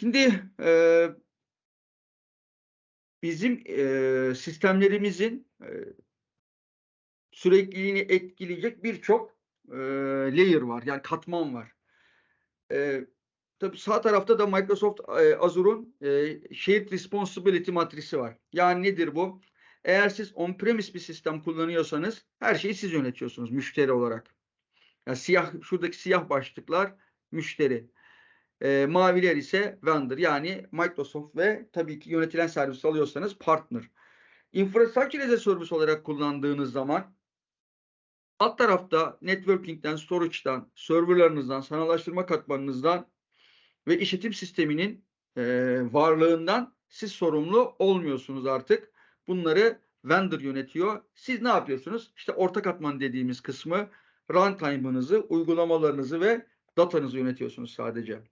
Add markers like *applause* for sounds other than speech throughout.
Şimdi e, bizim e, sistemlerimizin e, sürekliliğini etkileyecek birçok e, layer var. Yani katman var. E, tabii sağ tarafta da Microsoft e, Azure'un e, Shared Responsibility matrisi var. Yani nedir bu? Eğer siz on-premise bir sistem kullanıyorsanız her şeyi siz yönetiyorsunuz müşteri olarak. Yani siyah şuradaki siyah başlıklar müşteri. E, maviler ise vendor yani Microsoft ve tabii ki yönetilen servis alıyorsanız partner. Infrastructure as a service olarak kullandığınız zaman alt tarafta networking'den, storage'dan, serverlarınızdan, sanallaştırma katmanınızdan ve işletim sisteminin e, varlığından siz sorumlu olmuyorsunuz artık. Bunları vendor yönetiyor. Siz ne yapıyorsunuz? İşte orta katman dediğimiz kısmı runtime'ınızı, uygulamalarınızı ve datanızı yönetiyorsunuz sadece.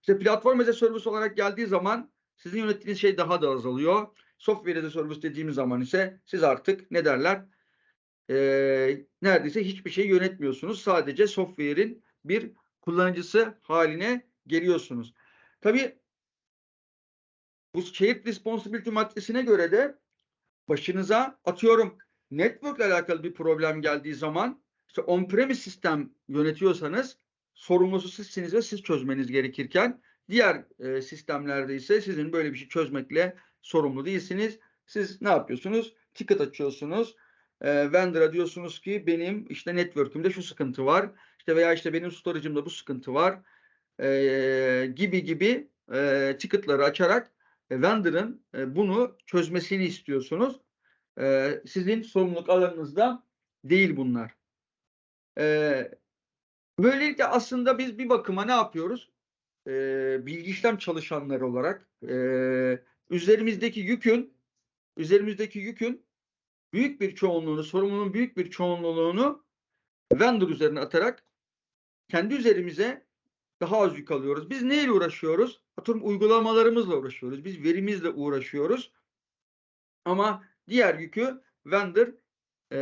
İşte platform as a service olarak geldiği zaman sizin yönettiğiniz şey daha da azalıyor. Software as a service dediğimiz zaman ise siz artık ne derler? Ee, neredeyse hiçbir şey yönetmiyorsunuz. Sadece software'in bir kullanıcısı haline geliyorsunuz. Tabii bu shared responsibility maddesine göre de başınıza atıyorum network ile alakalı bir problem geldiği zaman işte on-premise sistem yönetiyorsanız sorumlusu sizsiniz ve siz çözmeniz gerekirken diğer e, sistemlerde ise sizin böyle bir şey çözmekle sorumlu değilsiniz. Siz ne yapıyorsunuz? Ticket açıyorsunuz. E, vendor'a diyorsunuz ki benim işte network'ümde şu sıkıntı var. İşte veya işte benim storage'ımda bu sıkıntı var. E, gibi gibi e, ticket'ları açarak e, vendor'ın e, bunu çözmesini istiyorsunuz. E, sizin sorumluluk alanınızda değil bunlar. E, böylelikle aslında biz bir bakıma ne yapıyoruz? E, bilgi işlem çalışanları olarak e, üzerimizdeki yükün üzerimizdeki yükün büyük bir çoğunluğunu, sorumluluğun büyük bir çoğunluğunu vendor üzerine atarak kendi üzerimize daha az yük alıyoruz. Biz neyle uğraşıyoruz? Atıyorum uygulamalarımızla uğraşıyoruz. Biz verimizle uğraşıyoruz. Ama diğer yükü vendor e,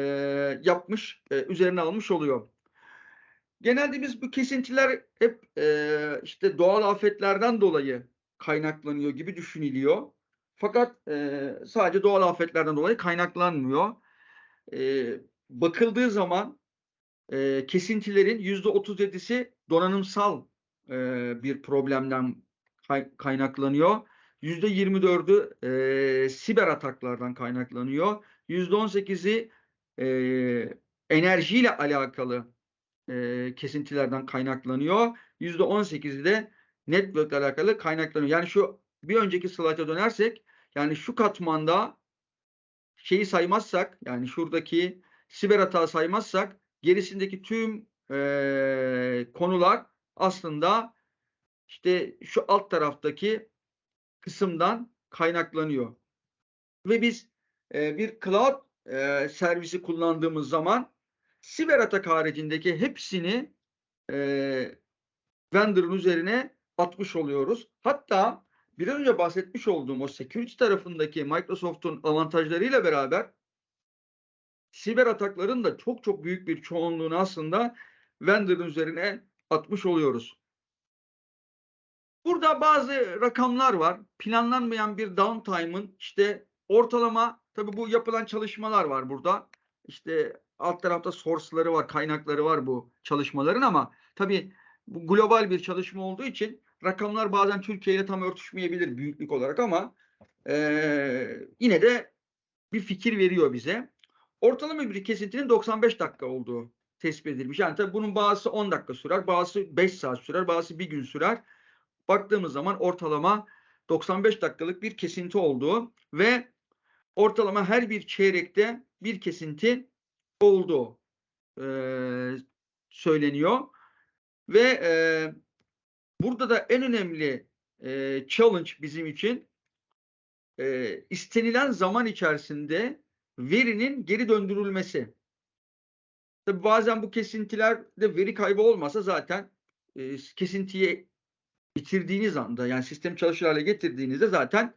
yapmış, e, üzerine almış oluyor. Genelde biz bu kesintiler hep e, işte doğal afetlerden dolayı kaynaklanıyor gibi düşünülüyor. Fakat e, sadece doğal afetlerden dolayı kaynaklanmıyor. E, bakıldığı zaman e, kesintilerin yüzde otuz yedisi donanımsal e, bir problemden kay, kaynaklanıyor. Yüzde yirmi dördü e, siber ataklardan kaynaklanıyor. Yüzde on sekizi e, enerjiyle alakalı e, kesintilerden kaynaklanıyor. Yüzde on sekizi de network alakalı kaynaklanıyor. Yani şu bir önceki slayta dönersek yani şu katmanda şeyi saymazsak yani şuradaki siber hata saymazsak gerisindeki tüm e, konular aslında işte şu alt taraftaki kısımdan kaynaklanıyor. Ve biz e, bir cloud e, servisi kullandığımız zaman siber atak haricindeki hepsini e, vendor'ın üzerine atmış oluyoruz. Hatta biraz önce bahsetmiş olduğum o security tarafındaki Microsoft'un avantajlarıyla beraber siber atakların da çok çok büyük bir çoğunluğunu aslında vendor'ın üzerine atmış oluyoruz. Burada bazı rakamlar var. Planlanmayan bir downtime'ın işte ortalama tabii bu yapılan çalışmalar var burada. İşte alt tarafta source'ları var, kaynakları var bu çalışmaların ama tabii bu global bir çalışma olduğu için rakamlar bazen Türkiye ile tam örtüşmeyebilir büyüklük olarak ama e, yine de bir fikir veriyor bize. Ortalama bir kesintinin 95 dakika olduğu tespit edilmiş. Yani tabii bunun bazısı 10 dakika sürer, bazısı 5 saat sürer, bazısı bir gün sürer. Baktığımız zaman ortalama 95 dakikalık bir kesinti olduğu ve ortalama her bir çeyrekte bir kesinti olduğu e, söyleniyor. Ve e, burada da en önemli e, challenge bizim için e, istenilen zaman içerisinde verinin geri döndürülmesi. Tabii bazen bu kesintilerde veri kaybı olmasa zaten e, kesintiyi bitirdiğiniz anda yani sistem çalışır hale getirdiğinizde zaten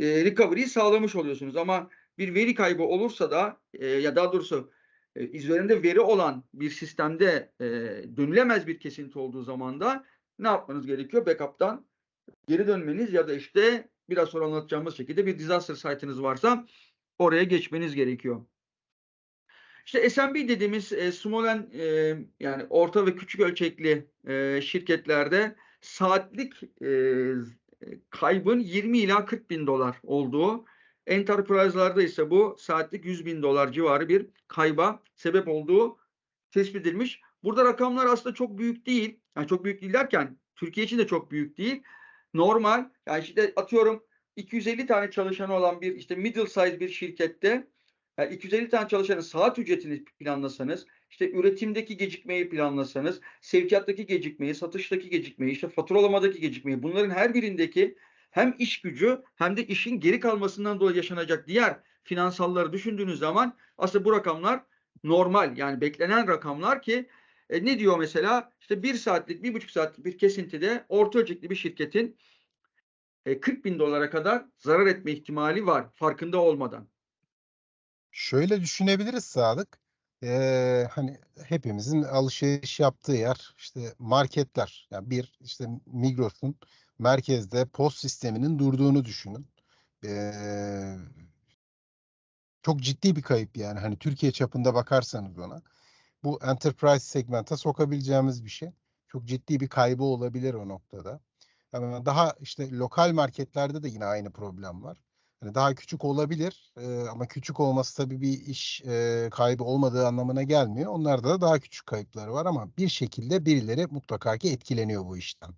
e, recovery'yi sağlamış oluyorsunuz. Ama bir veri kaybı olursa da e, ya daha doğrusu e, üzerinde veri olan bir sistemde e, dönülemez bir kesinti olduğu zaman da ne yapmanız gerekiyor? Backup'tan geri dönmeniz ya da işte biraz sonra anlatacağımız şekilde bir disaster site'ınız varsa oraya geçmeniz gerekiyor. İşte SMB dediğimiz e, small and, e, yani orta ve küçük ölçekli e, şirketlerde saatlik e, kaybın 20 ila 40 bin dolar olduğu, enterprise'larda ise bu saatlik 100 bin dolar civarı bir kayba sebep olduğu tespit edilmiş. Burada rakamlar aslında çok büyük değil. Yani çok büyük değil derken Türkiye için de çok büyük değil. Normal yani işte atıyorum 250 tane çalışanı olan bir işte middle size bir şirkette yani 250 tane çalışanın saat ücretini planlasanız, işte üretimdeki gecikmeyi planlasanız, sevkiyattaki gecikmeyi, satıştaki gecikmeyi, işte faturalamadaki gecikmeyi bunların her birindeki hem iş gücü hem de işin geri kalmasından dolayı yaşanacak diğer finansalları düşündüğünüz zaman aslında bu rakamlar normal yani beklenen rakamlar ki e, ne diyor mesela işte bir saatlik bir buçuk saatlik bir kesintide orta ölçekli bir şirketin e, 40 bin dolara kadar zarar etme ihtimali var farkında olmadan. Şöyle düşünebiliriz Sadık. Ee, hani hepimizin alışveriş yaptığı yer işte marketler. Yani bir işte Migros'un merkezde post sisteminin durduğunu düşünün. Ee, çok ciddi bir kayıp yani. Hani Türkiye çapında bakarsanız ona. Bu enterprise segmente sokabileceğimiz bir şey. Çok ciddi bir kaybı olabilir o noktada. Daha işte lokal marketlerde de yine aynı problem var. Hani daha küçük olabilir e, ama küçük olması tabii bir iş e, kaybı olmadığı anlamına gelmiyor. Onlarda da daha küçük kayıpları var ama bir şekilde birileri mutlaka ki etkileniyor bu işten.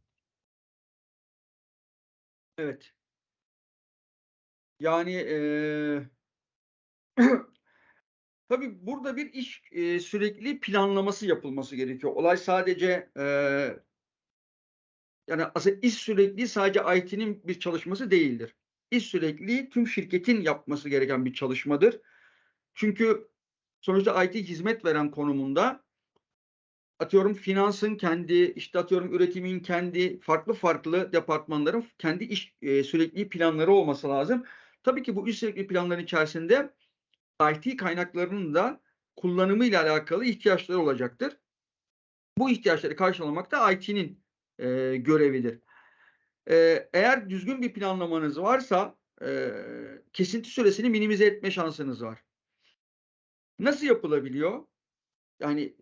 Evet. Yani eee *clears throat* tabii burada bir iş eee, sürekli planlaması yapılması gerekiyor. Olay sadece eee yani aslında iş sürekli sadece IT'nin bir çalışması değildir. İş sürekli tüm şirketin yapması gereken bir çalışmadır. Çünkü sonuçta IT hizmet veren konumunda atıyorum finansın kendi, işte atıyorum üretimin kendi, farklı farklı departmanların kendi iş e, sürekli planları olması lazım. Tabii ki bu iş sürekli planların içerisinde IT kaynaklarının da kullanımıyla alakalı ihtiyaçları olacaktır. Bu ihtiyaçları karşılamak da IT'nin e, görevidir. E, eğer düzgün bir planlamanız varsa e, kesinti süresini minimize etme şansınız var. Nasıl yapılabiliyor? Yani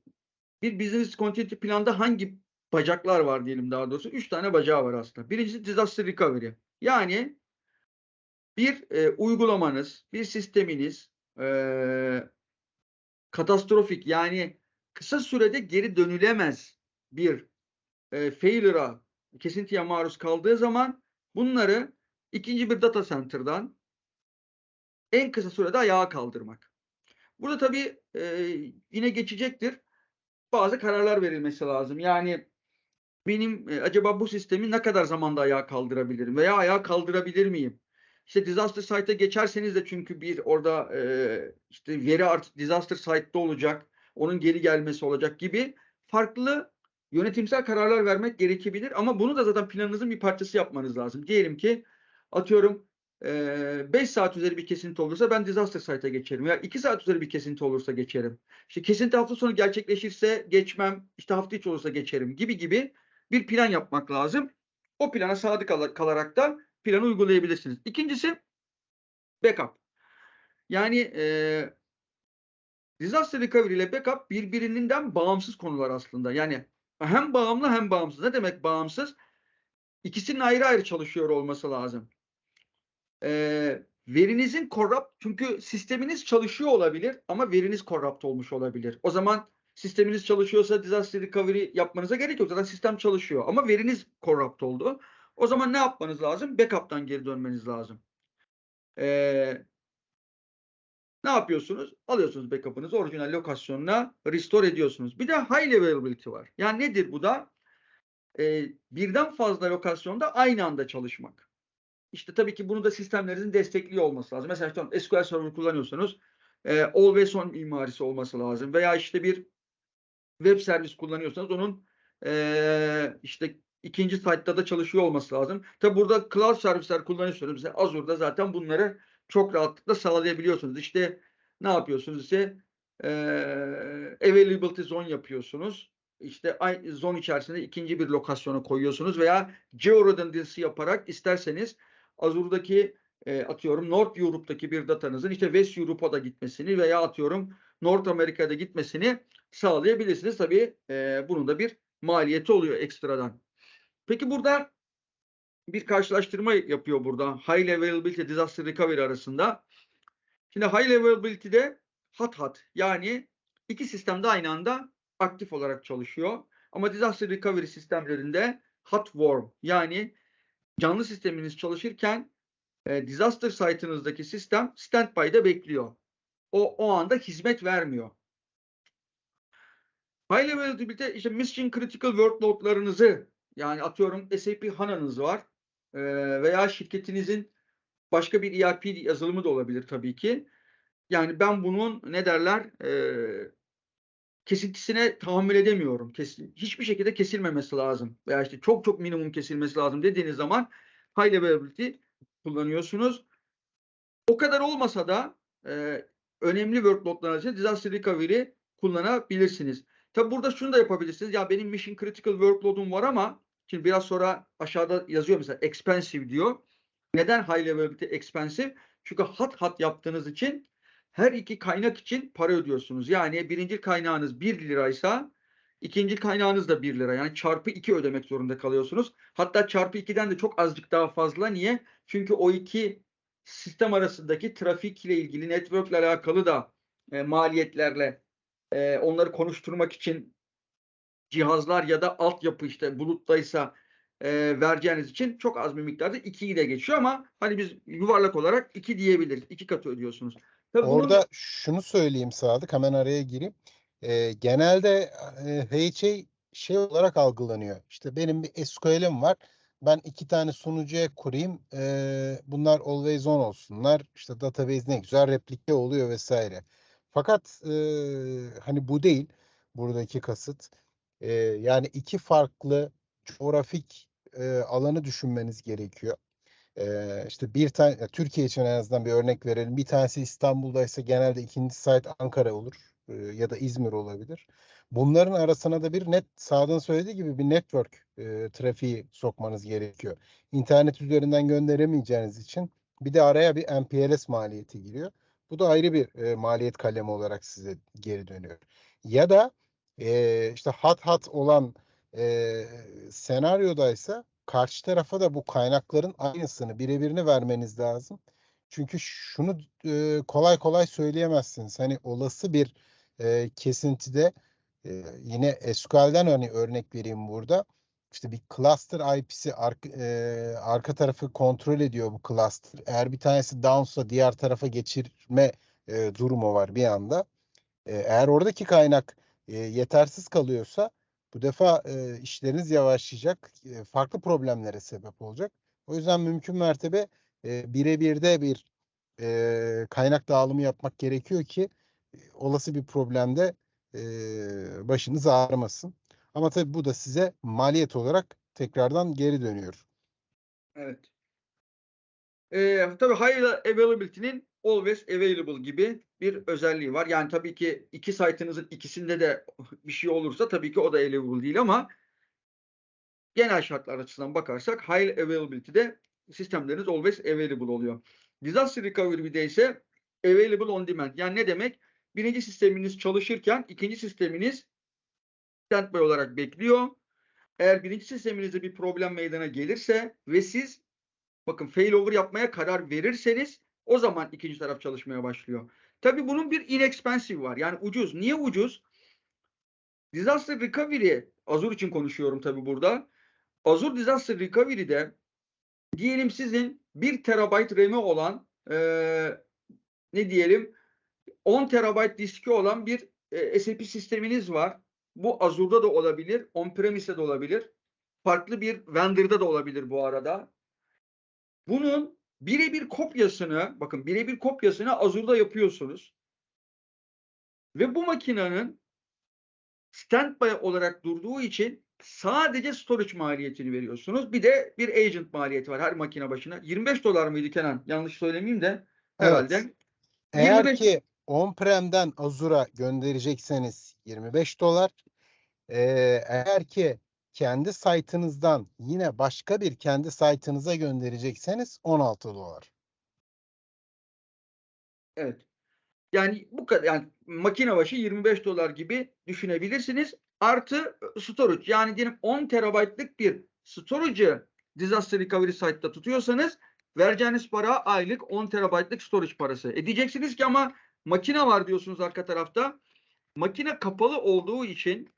bir business continuity planda hangi bacaklar var diyelim daha doğrusu? Üç tane bacağı var aslında. Birincisi disaster recovery. Yani bir e, uygulamanız, bir sisteminiz e, katastrofik yani kısa sürede geri dönülemez bir e, failure'a, kesintiye maruz kaldığı zaman bunları ikinci bir data center'dan en kısa sürede ayağa kaldırmak. Burada tabii e, yine geçecektir bazı kararlar verilmesi lazım. Yani benim e, acaba bu sistemi ne kadar zamanda ayağa kaldırabilirim veya ayağa kaldırabilir miyim? İşte disaster site'e geçerseniz de çünkü bir orada e, işte veri artık disaster site'de olacak, onun geri gelmesi olacak gibi farklı yönetimsel kararlar vermek gerekebilir ama bunu da zaten planınızın bir parçası yapmanız lazım. Diyelim ki atıyorum 5 saat üzeri bir kesinti olursa ben disaster site'e geçerim. Veya 2 saat üzeri bir kesinti olursa geçerim. İşte kesinti hafta sonu gerçekleşirse geçmem. İşte hafta içi olursa geçerim gibi gibi bir plan yapmak lazım. O plana sadık kalarak da planı uygulayabilirsiniz. İkincisi backup. Yani e, disaster recovery ile backup birbirinden bağımsız konular aslında. Yani hem bağımlı hem bağımsız. Ne demek bağımsız? İkisinin ayrı ayrı çalışıyor olması lazım e, verinizin corrupt çünkü sisteminiz çalışıyor olabilir ama veriniz corrupt olmuş olabilir. O zaman sisteminiz çalışıyorsa disaster recovery yapmanıza gerek yok. Zaten sistem çalışıyor ama veriniz corrupt oldu. O zaman ne yapmanız lazım? Backup'tan geri dönmeniz lazım. Ee, ne yapıyorsunuz? Alıyorsunuz backup'ınızı orijinal lokasyonuna restore ediyorsunuz. Bir de high availability var. Yani nedir bu da? Ee, birden fazla lokasyonda aynı anda çalışmak. İşte tabii ki bunu da sistemlerinizin destekliyor olması lazım. Mesela işte SQL Server kullanıyorsanız e, always on mimarisi olması lazım. Veya işte bir web servis kullanıyorsanız onun e, işte ikinci site'da da çalışıyor olması lazım. Tabi burada cloud servisler kullanıyorsunuz. Mesela Azure'da zaten bunları çok rahatlıkla sağlayabiliyorsunuz. İşte ne yapıyorsunuz ise e, availability zone yapıyorsunuz. işte aynı zon içerisinde ikinci bir lokasyona koyuyorsunuz veya geo redundancy yaparak isterseniz Azure'daki e, atıyorum North Europe'daki bir datanızın işte West Europe'a da gitmesini veya atıyorum North Amerika'da gitmesini sağlayabilirsiniz. Tabii e, bunun da bir maliyeti oluyor ekstradan. Peki burada bir karşılaştırma yapıyor burada. High Availability Disaster Recovery arasında. Şimdi High Availability'de hot hot yani iki sistem de aynı anda aktif olarak çalışıyor. Ama Disaster Recovery sistemlerinde hot warm yani canlı sisteminiz çalışırken e, disaster site'ınızdaki sistem standby'da bekliyor. O, o anda hizmet vermiyor. High level availability işte mission critical workload'larınızı yani atıyorum SAP HANA'nız var veya şirketinizin başka bir ERP yazılımı da olabilir tabii ki. Yani ben bunun ne derler e, kesintisine tahammül edemiyorum. Kesin, hiçbir şekilde kesilmemesi lazım. Veya işte çok çok minimum kesilmesi lazım dediğiniz zaman high availability kullanıyorsunuz. O kadar olmasa da e, önemli workloadlar için disaster recovery kullanabilirsiniz. Tabi burada şunu da yapabilirsiniz. Ya benim mission critical workload'um var ama şimdi biraz sonra aşağıda yazıyor mesela expensive diyor. Neden high level expensive? Çünkü hat hat yaptığınız için her iki kaynak için para ödüyorsunuz. Yani birinci kaynağınız 1 liraysa ikinci kaynağınız da 1 lira. Yani çarpı 2 ödemek zorunda kalıyorsunuz. Hatta çarpı 2'den de çok azıcık daha fazla. Niye? Çünkü o iki sistem arasındaki trafik ile ilgili network ile alakalı da e, maliyetlerle e, onları konuşturmak için cihazlar ya da altyapı işte buluttaysa e, vereceğiniz için çok az bir miktarda 2'yi de geçiyor ama hani biz yuvarlak olarak 2 diyebiliriz. 2 katı ödüyorsunuz. Tabii bunun- Orada şunu söyleyeyim Sadık hemen araya gireyim. Ee, genelde e, HA şey olarak algılanıyor. İşte benim bir SQL'im var. Ben iki tane sunucuya kurayım. Ee, bunlar always on olsunlar. İşte database ne güzel replike oluyor vesaire. Fakat e, hani bu değil buradaki kasıt. E, yani iki farklı coğrafik e, alanı düşünmeniz gerekiyor. Ee, işte bir tane Türkiye için en azından bir örnek verelim. Bir tanesi İstanbul'daysa genelde ikinci site Ankara olur e, ya da İzmir olabilir. Bunların arasına da bir net sağdan söylediği gibi bir network e, trafiği sokmanız gerekiyor. İnternet üzerinden gönderemeyeceğiniz için bir de araya bir MPLS maliyeti giriyor. Bu da ayrı bir e, maliyet kalemi olarak size geri dönüyor. Ya da e, işte hat hat olan e, senaryodaysa karşı tarafa da bu kaynakların aynısını birebirini vermeniz lazım. Çünkü şunu e, kolay kolay söyleyemezsiniz. Hani olası bir e, kesintide e, yine SQL'den hani örnek vereyim burada. İşte bir cluster IP'si arka, e, arka tarafı kontrol ediyor bu cluster. Eğer bir tanesi downsa diğer tarafa geçirme e, durumu var bir anda. E, eğer oradaki kaynak e, yetersiz kalıyorsa bu defa e, işleriniz yavaşlayacak, e, farklı problemlere sebep olacak. O yüzden mümkün mertebe e, birebir de bir e, kaynak dağılımı yapmak gerekiyor ki e, olası bir problemde e, başınız ağrımasın. Ama tabii bu da size maliyet olarak tekrardan geri dönüyor. Evet. Ee, tabii high availability'nin always available gibi bir özelliği var. Yani tabii ki iki site'ınızın ikisinde de bir şey olursa tabii ki o da available değil ama genel şartlar açısından bakarsak high availability'de sistemleriniz always available oluyor. Disaster recovery'de ise available on demand. Yani ne demek? Birinci sisteminiz çalışırken ikinci sisteminiz standby olarak bekliyor. Eğer birinci sisteminizde bir problem meydana gelirse ve siz bakın failover yapmaya karar verirseniz o zaman ikinci taraf çalışmaya başlıyor. Tabii bunun bir inexpensive var. Yani ucuz. Niye ucuz? Disaster Recovery, Azure için konuşuyorum tabii burada. Azure Disaster Recovery'de diyelim sizin 1 terabayt RAM'i olan eee, ne diyelim 10 terabayt diski olan bir e, SAP sisteminiz var. Bu Azure'da da olabilir, on-premise'de de olabilir. Farklı bir vendor'da da olabilir bu arada. Bunun birebir kopyasını, bakın birebir kopyasını Azure'da yapıyorsunuz. Ve bu makinenin standby olarak durduğu için sadece storage maliyetini veriyorsunuz. Bir de bir agent maliyeti var her makine başına. 25 dolar mıydı Kenan? Yanlış söylemeyeyim de herhalde. Evet. Eğer 25 ki on-prem'den Azure'a gönderecekseniz 25 dolar, Eee, eğer ki kendi site'ınızdan yine başka bir kendi site'ınıza gönderecekseniz $16. Evet. Yani bu kadar yani makine başı 25 dolar gibi düşünebilirsiniz. Artı storage yani diyelim 10 terabaytlık bir storage'ı disaster recovery site'da tutuyorsanız vereceğiniz para aylık 10 terabaytlık storage parası. E diyeceksiniz ki ama makine var diyorsunuz arka tarafta. Makine kapalı olduğu için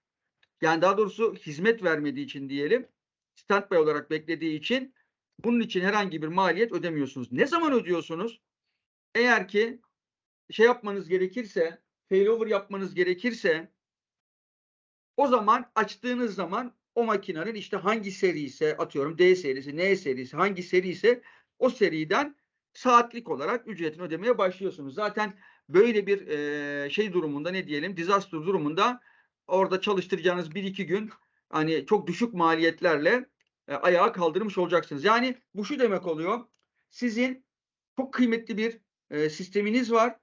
yani daha doğrusu hizmet vermediği için diyelim standby olarak beklediği için bunun için herhangi bir maliyet ödemiyorsunuz. Ne zaman ödüyorsunuz? Eğer ki şey yapmanız gerekirse, failover yapmanız gerekirse o zaman açtığınız zaman o makinenin işte hangi seri ise atıyorum D serisi, N serisi hangi seri ise o seriden saatlik olarak ücretini ödemeye başlıyorsunuz. Zaten böyle bir e, şey durumunda ne diyelim disaster durumunda orada çalıştıracağınız 1-2 gün hani çok düşük maliyetlerle e, ayağa kaldırmış olacaksınız. Yani bu şu demek oluyor. Sizin çok kıymetli bir e, sisteminiz var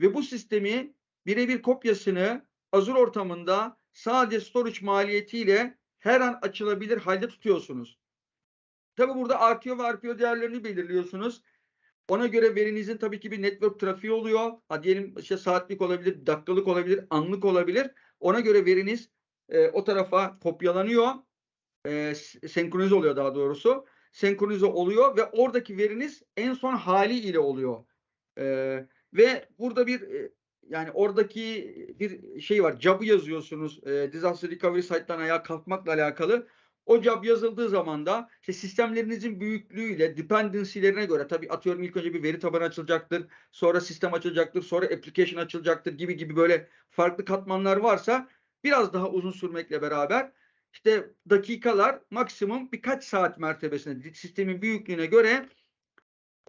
ve bu sistemi birebir kopyasını Azure ortamında sadece storage maliyetiyle her an açılabilir halde tutuyorsunuz. Tabi burada RTO ve RPO değerlerini belirliyorsunuz. Ona göre verinizin tabii ki bir network trafiği oluyor. Ha diyelim işte saatlik olabilir, dakikalık olabilir, anlık olabilir. Ona göre veriniz e, o tarafa kopyalanıyor. E, senkronize oluyor daha doğrusu. Senkronize oluyor ve oradaki veriniz en son hali ile oluyor. E, ve burada bir e, yani oradaki bir şey var. Job'ı yazıyorsunuz. E, disaster recovery site'dan ayağa kalkmakla alakalı. O job yazıldığı zaman da işte sistemlerinizin büyüklüğüyle dependency'lerine göre tabii atıyorum ilk önce bir veri tabanı açılacaktır. Sonra sistem açılacaktır. Sonra application açılacaktır gibi gibi böyle farklı katmanlar varsa biraz daha uzun sürmekle beraber işte dakikalar maksimum birkaç saat mertebesinde sistemin büyüklüğüne göre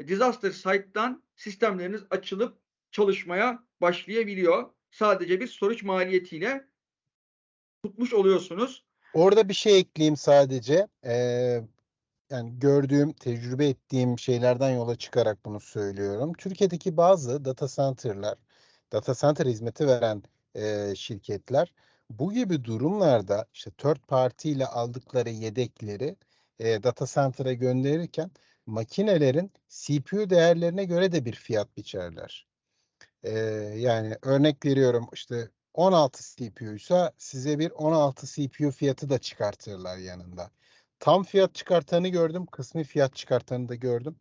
disaster site'dan sistemleriniz açılıp çalışmaya başlayabiliyor. Sadece bir storage maliyetiyle tutmuş oluyorsunuz. Orada bir şey ekleyeyim sadece. Ee, yani gördüğüm, tecrübe ettiğim şeylerden yola çıkarak bunu söylüyorum. Türkiye'deki bazı data center'lar, data center hizmeti veren e, şirketler bu gibi durumlarda işte third party ile aldıkları yedekleri e, data center'a gönderirken makinelerin CPU değerlerine göre de bir fiyat biçerler. Ee, yani örnek veriyorum işte 16 CPU ise size bir 16 CPU fiyatı da çıkartırlar yanında. Tam fiyat çıkartanı gördüm, kısmi fiyat çıkartanı da gördüm.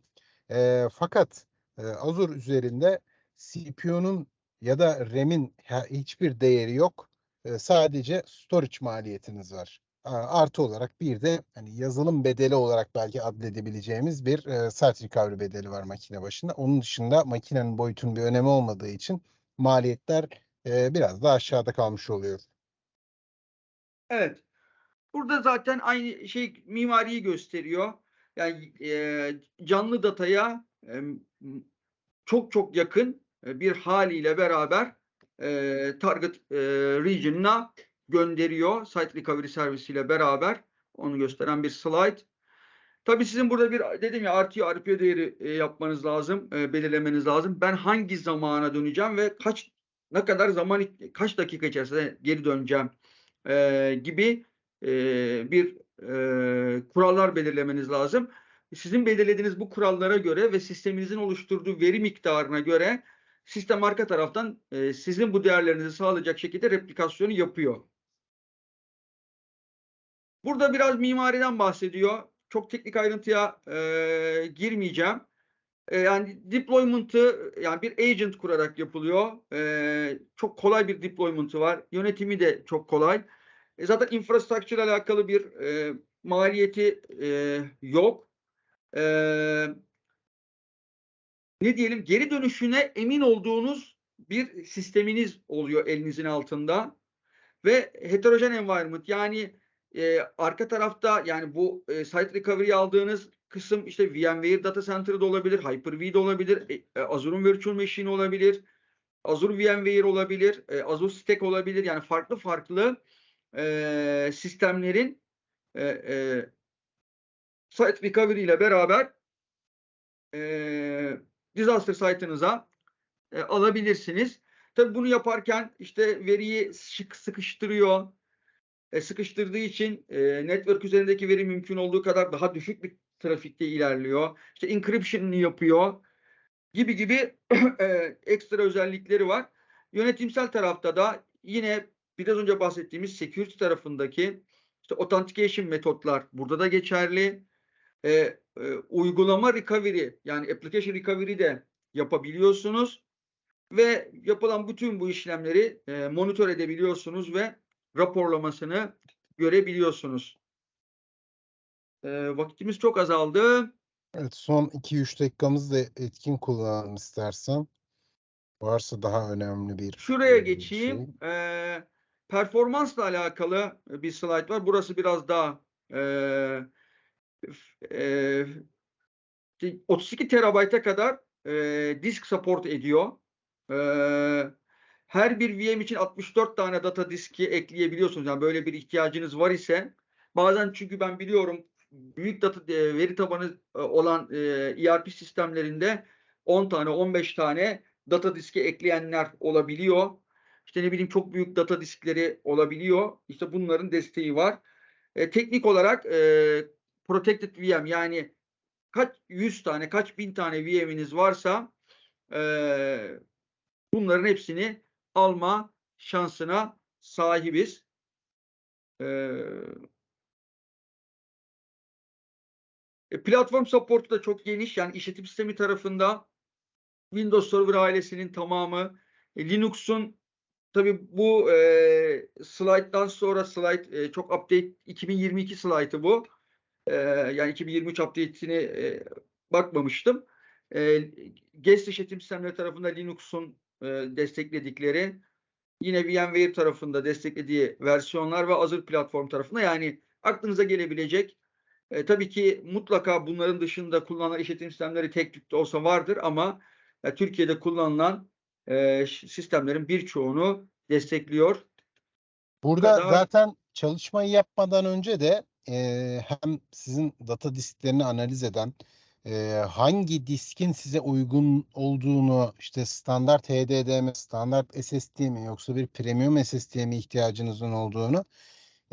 Ee, fakat e, Azure üzerinde CPU'nun ya da RAM'in hiçbir değeri yok. Ee, sadece storage maliyetiniz var. Artı olarak bir de hani yazılım bedeli olarak belki adledebileceğimiz bir e, site recovery bedeli var makine başında. Onun dışında makinenin boyutunun bir önemi olmadığı için maliyetler e, biraz daha aşağıda kalmış oluyor. Evet. Burada zaten aynı şey mimariyi gösteriyor. Yani e, canlı dataya e, çok çok yakın e, bir haliyle beraber e, target e, region'ına gönderiyor. Site Recovery servisiyle beraber onu gösteren bir slide. Tabii sizin burada bir dedim ya RTO, RPO değeri e, yapmanız lazım, e, belirlemeniz lazım. Ben hangi zamana döneceğim ve kaç ne kadar zaman kaç dakika içerisinde geri döneceğim e, gibi e, bir e, kurallar belirlemeniz lazım. Sizin belirlediğiniz bu kurallara göre ve sisteminizin oluşturduğu veri miktarına göre sistem arka taraftan e, sizin bu değerlerinizi sağlayacak şekilde replikasyonu yapıyor. Burada biraz mimariden bahsediyor. Çok teknik ayrıntıya e, girmeyeceğim. Yani deployment'ı yani bir agent kurarak yapılıyor. E, çok kolay bir deployment'ı var. Yönetimi de çok kolay. E, zaten infrastructure ile alakalı bir e, maliyeti e, yok. E, ne diyelim geri dönüşüne emin olduğunuz bir sisteminiz oluyor elinizin altında. Ve heterojen environment yani e, arka tarafta yani bu e, site recovery aldığınız kısım işte VMware Data Center'da olabilir, Hyper-V de olabilir, e, Azure'un Virtual Machine olabilir, Azure VMware olabilir, e, Azure Stack olabilir. Yani farklı farklı e, sistemlerin e, e, site recovery ile beraber e, disaster site'ınıza e, alabilirsiniz. Tabii bunu yaparken işte veriyi sık sıkıştırıyor, e, sıkıştırdığı için e, network üzerindeki veri mümkün olduğu kadar daha düşük bir trafikte ilerliyor. İşte encryption'ını yapıyor gibi gibi *clears throat* e, ekstra özellikleri var. Yönetimsel tarafta da yine biraz önce bahsettiğimiz security tarafındaki işte authentication metotlar burada da geçerli. E, e, uygulama recovery yani application recovery de yapabiliyorsunuz ve yapılan bütün bu işlemleri e, monitör edebiliyorsunuz ve raporlamasını görebiliyorsunuz. E, vakitimiz çok azaldı. Evet son 2-3 dakikamızı da etkin kullanalım istersen. Varsa daha önemli bir Şuraya e, geçeyim. şey. Ee, performansla alakalı bir slide var. Burası biraz daha e, e, 32 terabayta kadar e, disk support ediyor. E, her bir VM için 64 tane data diski ekleyebiliyorsunuz. Yani böyle bir ihtiyacınız var ise bazen çünkü ben biliyorum büyük data e, veri tabanı e, olan e, ERP sistemlerinde 10 tane 15 tane data diski ekleyenler olabiliyor. İşte ne bileyim çok büyük data diskleri olabiliyor. İşte bunların desteği var. E, teknik olarak e, protected VM yani kaç yüz tane kaç bin tane VM'iniz varsa e, bunların hepsini alma şansına sahibiz. E, e, platform support'u da çok geniş. Yani işletim sistemi tarafında Windows Server ailesinin tamamı, e, Linux'un tabii bu e, slide'dan sonra slide e, çok update 2022 slide'ı bu. E, yani 2023 update'ine e, bakmamıştım. E, guest işletim sistemleri tarafında Linux'un e, destekledikleri, yine VMware tarafında desteklediği versiyonlar ve Azure platform tarafında yani aklınıza gelebilecek e, tabii ki mutlaka bunların dışında kullanılan işletim sistemleri tek tük de olsa vardır ama e, Türkiye'de kullanılan e, sistemlerin birçoğunu destekliyor. Burada kadar- zaten çalışmayı yapmadan önce de e, hem sizin data disklerini analiz eden e, hangi diskin size uygun olduğunu işte standart HDD mi, standart SSD mi yoksa bir premium SSD mi ihtiyacınızın olduğunu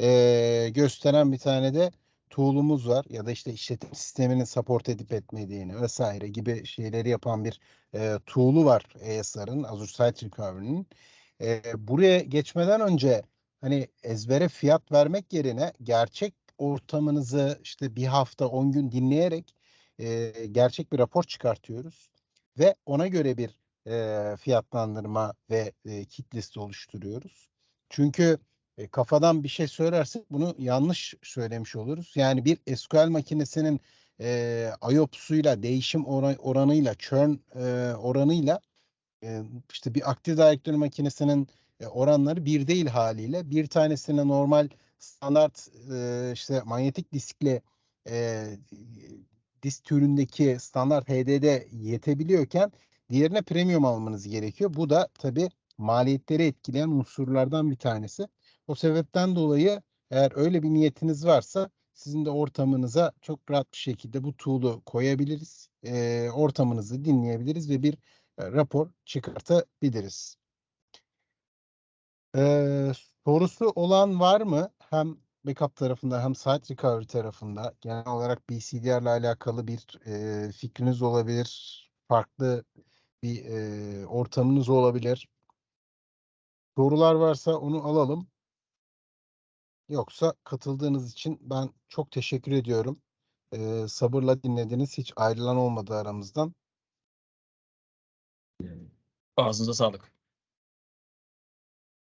e, gösteren bir tane de tool'umuz var ya da işte işletim sisteminin support edip etmediğini vesaire gibi şeyleri yapan bir e, tool'u var ASR'ın Azure Site Recovery'nin. E, buraya geçmeden önce hani ezbere fiyat vermek yerine gerçek ortamınızı işte bir hafta 10 gün dinleyerek e, gerçek bir rapor çıkartıyoruz ve ona göre bir e, fiyatlandırma ve e, kit liste oluşturuyoruz. Çünkü e, kafadan bir şey söylersek bunu yanlış söylemiş oluruz. Yani bir SQL makinesinin e, IOPS'uyla, değişim oran- oranıyla, churn e, oranıyla e, işte bir Active Directory makinesinin e, oranları bir değil haliyle. Bir tanesine normal standart e, işte manyetik diskle e, disk türündeki standart HDD yetebiliyorken diğerine premium almanız gerekiyor. Bu da tabii maliyetleri etkileyen unsurlardan bir tanesi. O sebepten dolayı eğer öyle bir niyetiniz varsa sizin de ortamınıza çok rahat bir şekilde bu tool'u koyabiliriz. E, ortamınızı dinleyebiliriz ve bir e, rapor çıkartabiliriz. Ee, sorusu olan var mı? Hem backup tarafında hem site recovery tarafında genel olarak BCDR ile alakalı bir e, fikriniz olabilir. Farklı bir e, ortamınız olabilir. Sorular varsa onu alalım. Yoksa katıldığınız için ben çok teşekkür ediyorum. Ee, sabırla dinlediniz. Hiç ayrılan olmadı aramızdan. Ağzınıza sağlık.